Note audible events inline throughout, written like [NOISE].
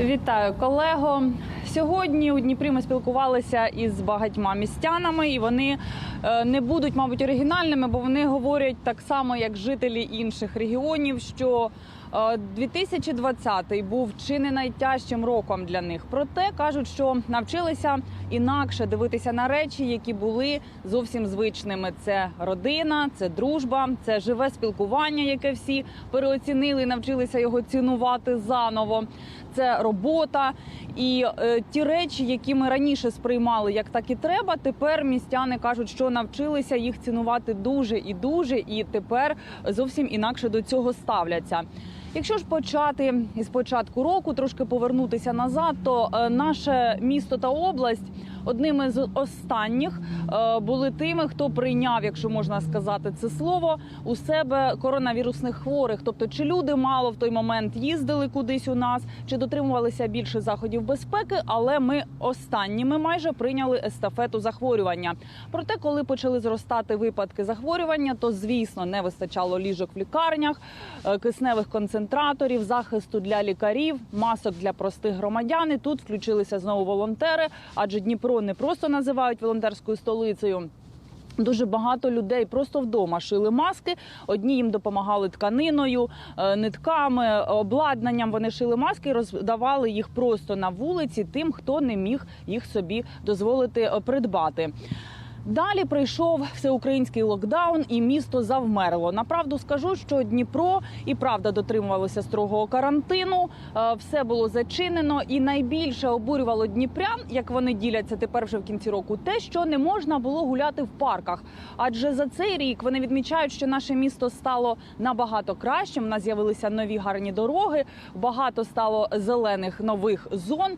Вітаю колего. Сьогодні у Дніпрі ми спілкувалися із багатьма містянами, і вони е, не будуть, мабуть, оригінальними, бо вони говорять так само, як жителі інших регіонів, що е, 2020 був чи не найтяжчим роком для них. Проте кажуть, що навчилися інакше дивитися на речі, які були зовсім звичними. Це родина, це дружба, це живе спілкування, яке всі переоцінили, навчилися його цінувати заново. Це робота і е, ті речі, які ми раніше сприймали як так і треба. Тепер містяни кажуть, що навчилися їх цінувати дуже і дуже, і тепер зовсім інакше до цього ставляться. Якщо ж почати із початку року, трошки повернутися назад, то е, наше місто та область одними з останніх е, були тими, хто прийняв, якщо можна сказати це слово, у себе коронавірусних хворих. Тобто, чи люди мало в той момент їздили кудись у нас, чи дотримувалися більше заходів безпеки, але ми останніми майже прийняли естафету захворювання. Проте, коли почали зростати випадки захворювання, то звісно не вистачало ліжок в лікарнях, е, кисневих концентраторів, захисту для лікарів, масок для простих громадян. І тут включилися знову волонтери, адже Дніпро не просто називають волонтерською столицею. Дуже багато людей просто вдома шили маски. Одні їм допомагали тканиною, е, нитками, обладнанням. Вони шили маски і роздавали їх просто на вулиці тим, хто не міг їх собі дозволити е, придбати. Далі прийшов всеукраїнський локдаун, і місто завмерло. Направду скажу, що Дніпро і правда дотримувалося строгого карантину. Е, Все було зачинено, і найбільше обурювало дніпрян, як вони діляться тепер вже в кінці року, те, що не можна було гуляти в парках. Адже за цей рік вони відмічають, що наше місто стало набагато кращим. У нас з'явилися нові гарні дороги, багато стало зелених нових зон.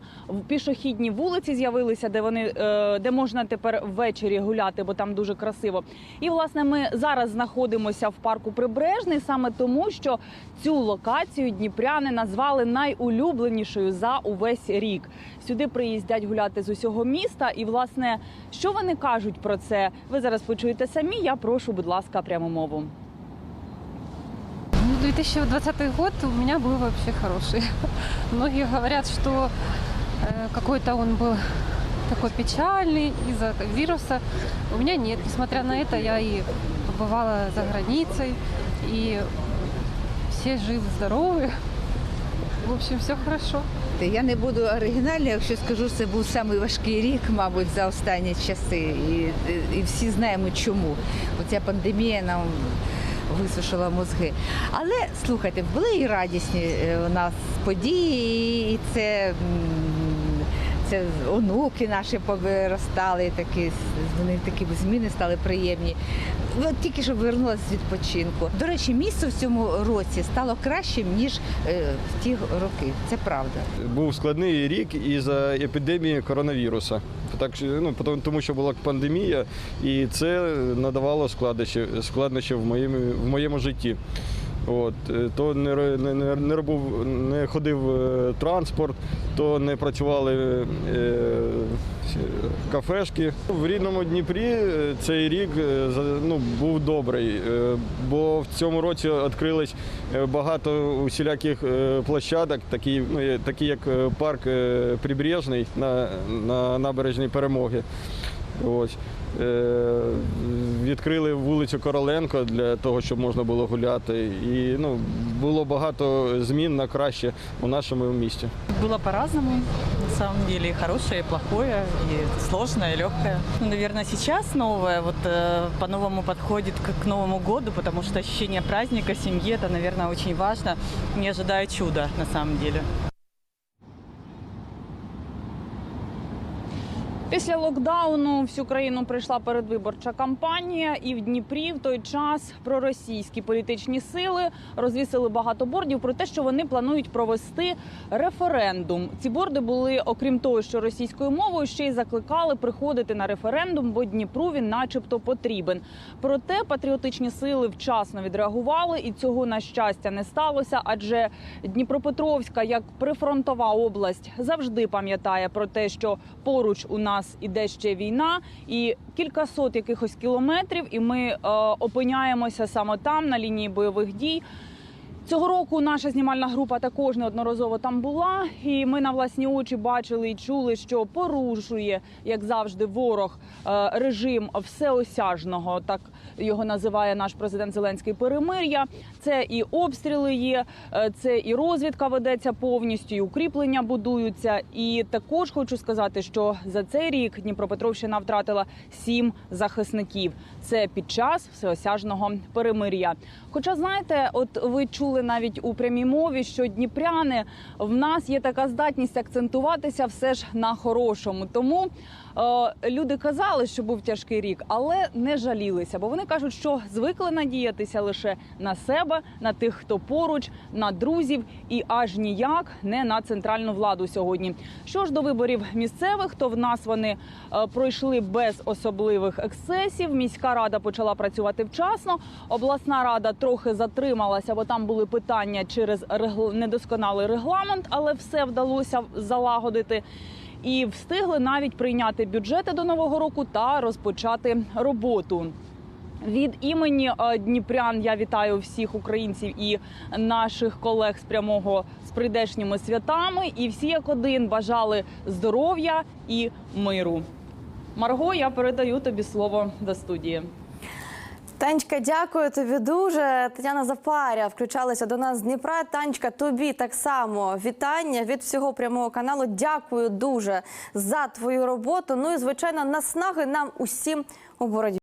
Пішохідні вулиці з'явилися, де вони е, де можна тепер ввечері гуляти, бо там дуже красиво. І власне ми зараз знаходимося в парку Прибережний саме тому, що цю локацію дніпряни назвали найулюбленішою за увесь рік. Сюди приїздять гуляти з усього міста. І власне, що вони кажуть про це? Ви зараз почуєте самі. Я прошу, будь ласка, пряму мову. Ну, 2020 год у меня был вообще хороший. [LAUGHS] Многие говорят, что э, какой-то он был такой печальный из-за вируса. У меня нет. Несмотря на это, я и побывала за границей, и все живы-здоровы. В общем, все хорошо. Я не буду оригінальна, якщо скажу, це був самий важкий рік, мабуть, за останні часи. І, і всі знаємо чому. Оця пандемія нам висушила мозги. Але слухайте, були і радісні е, у нас події, і це. Це онуки наші повиростали, такі, вони такі зміни стали приємні. От тільки що повернулася з відпочинку. До речі, місто в цьому році стало кращим, ніж е, в ті роки. Це правда. Був складний рік із-за епідемії коронавіруса. Так, ну, тому що була пандемія, і це надавало складнощів, складнощів в моєму, в моєму житті. От, е, то не, не, не, робив, не ходив е, транспорт, то не працювали е, кафешки. В рідному Дніпрі е, цей рік ну, був добрий, бо в цьому році відкрилось багато усіляких площадок, такі, ну, такі як парк Прибережний на, на набережній перемоги. Ось. Е, Відкрили вулицю Короленко для того, щоб можна було гуляти. І ну, було багато змін на краще у нашому місті. Было по-разному, на самом деле, и хорошее, и плохое, и сложное, и легкое. Ну, наверное, сейчас новое, вот э, по-новому подходит к, к Новому году, потому что ощущение праздника, семьи, это, наверное, очень важно. Не ожидаю чуда, на самом деле. Після локдауну всю країну прийшла передвиборча кампанія, і в Дніпрі в той час проросійські політичні сили розвісили багато бордів про те, що вони планують провести референдум. Ці борди були, окрім того, що російською мовою ще й закликали приходити на референдум, бо Дніпру він, начебто, потрібен. Проте патріотичні сили вчасно відреагували, і цього на щастя не сталося. Адже Дніпропетровська, як прифронтова область, завжди пам'ятає про те, що поруч у нас іде ще війна, і кількасот якихось кілометрів, і ми е, опиняємося саме там на лінії бойових дій. Цього року наша знімальна група також неодноразово там була, і ми на власні очі бачили і чули, що порушує, як завжди, ворог е, режим всеосяжного, так його називає наш президент Зеленський перемир'я. Це і обстріли є, е, це і розвідка ведеться повністю, і укріплення будуються. І також хочу сказати, що за цей рік Дніпропетровщина втратила сім захисників. Це під час всеосяжного перемир'я. Хоча знаєте, от ви чули навіть у прямій мові, що дніпряни в нас є така здатність акцентуватися все ж на хорошому. Тому люди казали, що був тяжкий рік, але не жалілися, бо вони кажуть, що звикли надіятися лише на себе, на тих, хто поруч, на друзів і аж ніяк не на центральну владу сьогодні. Що ж до виборів місцевих, то в нас вони е, пройшли без особливих ексцесів. Міська рада почала працювати вчасно. Обласна рада трохи затрималася, бо там були питання через недосконалий регламент, але все вдалося залагодити. І встигли навіть прийняти бюджети до нового року та розпочати роботу. Від імені е, Дніпрян я вітаю всіх українців і наших колег з прямого з прийдешніми святами. І всі як один бажали здоров'я і миру. Марго, я передаю тобі слово до студії. Танечка, дякую тобі дуже. Тетяна Запаря включалася до нас з Дніпра. Танечка, тобі так само вітання від всього прямого каналу. Дякую дуже за твою роботу. Ну і звичайно, наснаги нам усім у боротьбі.